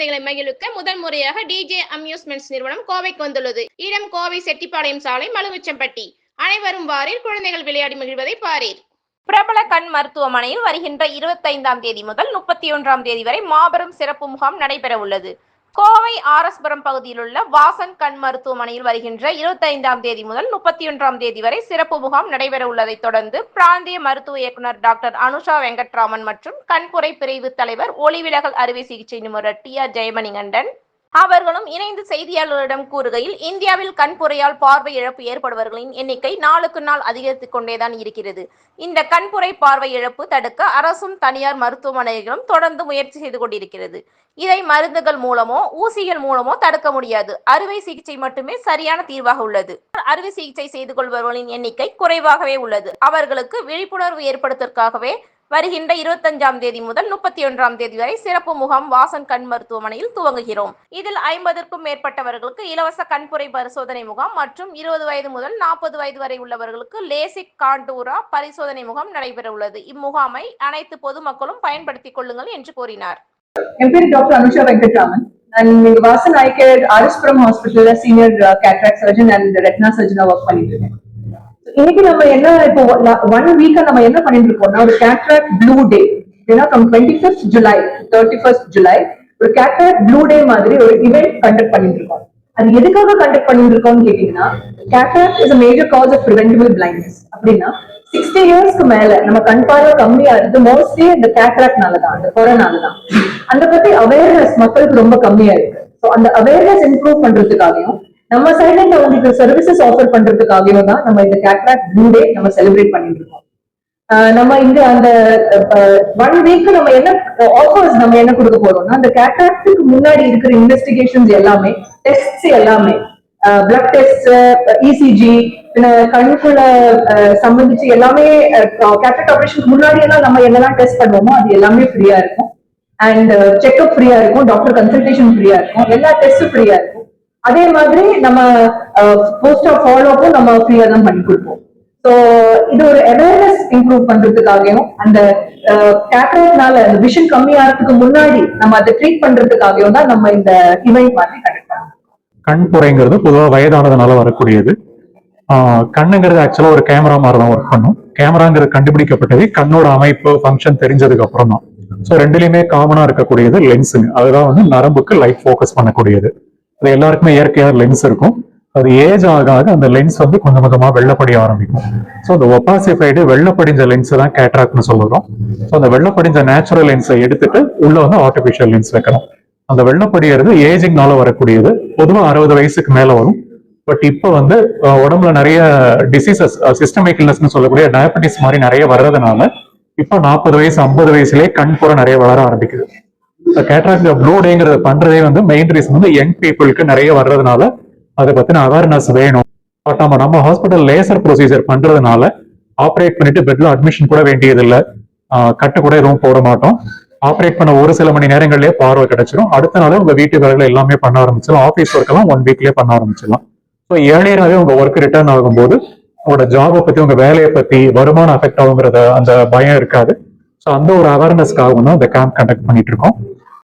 குழந்தைகளை மகிழ்விக்க முதல் முறையாக டிஜே அம்யூஸ்மெண்ட்ஸ் நிறுவனம் கோவைக்கு வந்துள்ளது. இடம் கோவை செட்டிப்பாளையம் சாலை மலுமிச்சம்பட்டி. அனைவரும் வாரில் குழந்தைகள் விளையாடி மகிழ்வதை பாரீர். பிரபல கண் மருத்துவமனையில் வருகின்ற இருபத்தைந்தாம் தேதி முதல் முப்பத்தி ஒன்றாம் தேதி வரை மாபெரும் சிறப்பு முகாம் நடைபெற உள்ளது. கோவை ஆரஸ்புரம் பகுதியில் உள்ள வாசன் கண் மருத்துவமனையில் வருகின்ற இருபத்தி ஐந்தாம் தேதி முதல் முப்பத்தி ஒன்றாம் தேதி வரை சிறப்பு முகாம் நடைபெற உள்ளதை தொடர்ந்து பிராந்திய மருத்துவ இயக்குனர் டாக்டர் அனுஷா வெங்கட்ராமன் மற்றும் கண்புரை பிரிவு தலைவர் ஒளிவிலகல் அறுவை சிகிச்சை நிபுணர் டி ஆர் ஜெயமணிகண்டன் அவர்களும் இணைந்து செய்தியாளர்களிடம் கூறுகையில் இந்தியாவில் கண்புரையால் பார்வை இழப்பு ஏற்படுபவர்களின் எண்ணிக்கை நாளுக்கு நாள் அதிகரித்துக் கொண்டேதான் இருக்கிறது. இந்த கண்புரை பார்வை இழப்பு தடுக்க அரசும் தனியார் மருத்துவமனைகளும் தொடர்ந்து முயற்சி செய்து கொண்டிருக்கிறது. இதை மருந்துகள் மூலமோ ஊசிகள் மூலமோ தடுக்க முடியாது. அறுவை சிகிச்சை மட்டுமே சரியான தீர்வாக உள்ளது. அறுவை சிகிச்சை செய்து கொள்பவர்களின் எண்ணிக்கை குறைவாகவே உள்ளது. அவர்களுக்கு விழிப்புணர்வு ஏற்படுத்துவதற்காகவே வருகின்ற இருபத்தஞ்சாம் தேதி முதல் முப்பத்தி ஒன்றாம் தேதி வரை சிறப்பு முகாம் வாசன் கண் மருத்துவமனையில் துவங்குகிறோம். இதில் ஐம்பதற்கும் மேற்பட்டவர்களுக்கு இலவச கண்புரை பரிசோதனை முகாம் மற்றும் இருபது வயது முதல் நாற்பது வயது வரை உள்ளவர்களுக்கு லேசிக் காண்டூரா பரிசோதனை முகாம் நடைபெற உள்ளது. இம்முகாமை அனைத்து பொதுமக்களும் பயன்படுத்திக் கொள்ளுங்கள் என்று கூறினார். என் பேர் doctor Anusha Venkatraman. And Vasan eye care RS Puram ஹாஸ்பிட்டல்ல senior cataract surgeon and retina சர்ஜனா work பண்ணிட்டு இருக்கேன். இன்னைக்கு நம்ம என்ன இப்போ ஒன் வீக்கா நம்ம என்ன பண்ணிட்டு இருக்கோம்னா ஒரு கேட்ராக்ட் ப்ளூ டே ஏன்னா from twenty fifth July thirty first July ஒரு கேட்ராக்ட் ப்ளூ டே மாதிரி ஒரு இவெண்ட் கண்டக்ட் பண்ணிட்டு இருக்கோம் அது எதுக்காக கண்டக்ட் பண்ணிட்டு இருக்கோம்னு கேட்டீங்கன்னா cataract is major cause of preventable blindness அப்படின்னா சிக்ஸ்டி இயர்ஸ்க்கு மேல நம்ம கண் பார்வை கம்மியா இருக்கு மோஸ்ட்லி இந்த கேட்ராக்ட்னால தான் அந்த கொரோனால தான் அந்த பத்தி அவேர்னஸ் மக்களுக்கு ரொம்ப கம்மியா இருக்கு. ஸோ அந்த அவேர்னஸ் இம்ப்ரூவ் பண்றதுக்காகவும் நம்ம சைட்ல அவங்களுக்கு சர்வீசஸ் ஆஃபர் பண்றதுக்காகவே தான் நம்ம இந்த கேட்ராக்ட் ப்ளூ டே நம்ம செலிப்ரேட் பண்ணிட்டு இருக்கோம். ஆஹ் நம்ம இங்க அந்த ஒன் வீக் நம்ம என்ன ஆஃபர்ஸ் நம்ம என்ன கொடுக்க போறோம்னா அந்த கேட்ராக்டுக்கு முன்னாடி இருக்கிற இன்வெஸ்டிகேஷன்ஸ் எல்லாமே டெஸ்ட்ஸ் எல்லாமே பிளட் டெஸ்ட் இசிஜி கண்ணுக்குள்ள அஹ், சம்பந்திச்சு எல்லாமே கேட்ராக்ட் ஆபரேஷனுக்கு முன்னாடி எல்லாம் நம்ம என்னெல்லாம் டெஸ்ட் பண்ணுவோமோ அது எல்லாமே ஃப்ரீயா இருக்கும். அண்ட் செக்அப் ஃப்ரீயா இருக்கும் டாக்டர் கன்சல்டேஷன் ஃப்ரீயா இருக்கும் எல்லா டெஸ்ட்டும் ஃப்ரீயா இருக்கும். அதே மாதிரி நம்ம போஸ்ட் ஆஃப் ஃபாலோ நம்ம ஃப்ரீயா தான் பண்ணி கொடுப்போம். ஸோ இது ஒரு அவேர்னஸ் இம்ப்ரூவ் பண்றதுக்காகவும் அந்த கேட்ராக்ட்னால அந்த விஷன் கம்மியாகிறதுக்கு முன்னாடி நம்ம அதை ட்ரீட் பண்றதுக்காகவும் தான் நம்ம இந்த இவெண்ட் மாதிரி கண்டக்ட் கண் புறைங்கிறது பொதுவாக வயதானதுனால வரக்கூடியது. ஆஹ் கண்ணுங்கிறது ஆக்சுவலா ஒரு கேமரா மாதிரி தான் ஒர்க் பண்ணும். கேமராங்கிறது கண்டுபிடிக்கப்பட்டது கண்ணோட அமைப்பு ஃபங்க்ஷன் தெரிஞ்சதுக்கு அப்புறம் தான் ஸோ ரெண்டுலையுமே காமனாக இருக்கக்கூடியது லென்ஸுங்க அதுதான் வந்து நரம்புக்கு லைட் ஃபோக்கஸ் பண்ணக்கூடியது. அது எல்லாருக்குமே இயற்கையாக லென்ஸ் இருக்கும். அது ஏஜ் ஆக ஆக அந்த லென்ஸ் வந்து கொஞ்சம் கொஞ்சமா வெள்ளப்படிய ஆரம்பிக்கும். ஸோ அந்த ஒப்பாசிஃபைடு வெள்ளப்படிஞ்ச லென்ஸ் தான் கேட்ராக்ட்னு சொல்லுறோம். ஸோ அந்த வெள்ளப்படிஞ்ச நேச்சுரல் லென்ஸை எடுத்துட்டு உள்ள வந்து ஆர்டிஃபிஷியல் லென்ஸ் வைக்கிறோம் அந்த வெள்ளப்படியறது ஏஜிங்னால வரக்கூடியது. பொதுவாக அறுபது வயசுக்கு மேல வரும். பட் இப்போ வந்து உடம்புல நிறைய டிசீசஸ் சிஸ்டமிக் இல்னஸ்னு சொல்லக்கூடிய டயபெட்டிஸ் மாதிரி நிறைய வர்றதுனால இப்போ நாற்பது வயசு ஐம்பது வயசுலேயே கண் புற நிறைய வளர ஆரம்பிக்குது. கேட்ராக்ட் ப்ளூ பண்றதே வந்து மெயின் ரீசன் வந்து யங் பீப்புளுக்கு நிறைய வர்றதுனால அதை பத்தின அவேர்னஸ் வேணும். பட் நம்ம நம்ம ஹாஸ்பிட்டல் லேசர் ப்ரொசீஜர் பண்றதுனால ஆப்ரேட் பண்ணிட்டு பெட்ல அட்மிஷன் கூட வேண்டியதில்லை. ஆஹ் கட்டு கூட எதுவும் போட மாட்டோம். ஆப்ரேட் பண்ண ஒரு சில மணி நேரங்களிலே பார்வை கிடைச்சிரும். அடுத்த நாளே உங்க வீட்டு வேலைகள் எல்லாமே பண்ண ஆரம்பிச்சிடலாம் ஆஃபீஸ் ஒர்க் எல்லாம் ஒன் வீக்லயே பண்ண ஆரம்பிச்சிடலாம். ஸோ ஏழையராகவே உங்க ஒர்க் ரிட்டர்ன் ஆகும்போது உங்களோட ஜாபை பத்தி உங்க வேலையை பத்தி வருமானம் அஃபெக்ட் ஆகுங்கிறத அந்த பயம் இருக்காது. ஸோ அந்த ஒரு அவேர்னஸ்க்காகவும் தான் இந்த கேம்ப் கண்டக்ட் பண்ணிட்டு இருக்கோம்.